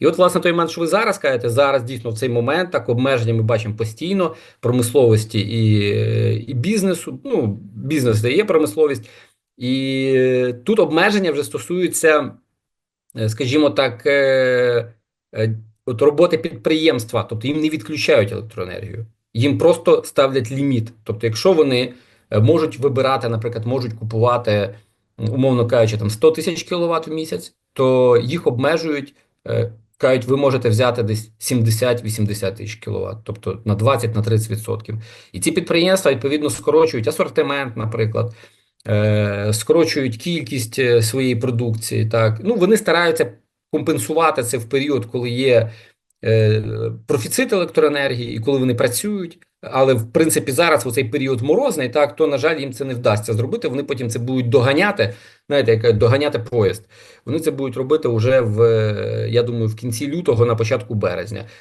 І от, власне, той момент, що ви зараз кажете, зараз дійсно в цей момент так обмеження ми бачимо постійно промисловості і, і бізнесу. Ну, бізнес дає промисловість, і тут обмеження вже стосуються, е, скажімо так, е, е, от роботи підприємства, тобто їм не відключають електроенергію, їм просто ставлять ліміт. Тобто, якщо вони можуть вибирати, наприклад, можуть купувати, умовно кажучи, там 100 тисяч кВт в місяць, то їх обмежують. Кажуть, ви можете взяти десь 70-80 тисяч кВт, тобто на 20-30%. І ці підприємства відповідно скорочують асортимент, наприклад, е, скорочують кількість е, своєї продукції. Так, ну вони стараються компенсувати це в період, коли є е, профіцит електроенергії і коли вони працюють. Але в принципі зараз у цей період морозний, так то на жаль їм це не вдасться зробити. Вони потім це будуть доганяти. Знаєте, як доганяти поїзд. Вони це будуть робити вже в е, я думаю, в кінці лютого, на початку березня.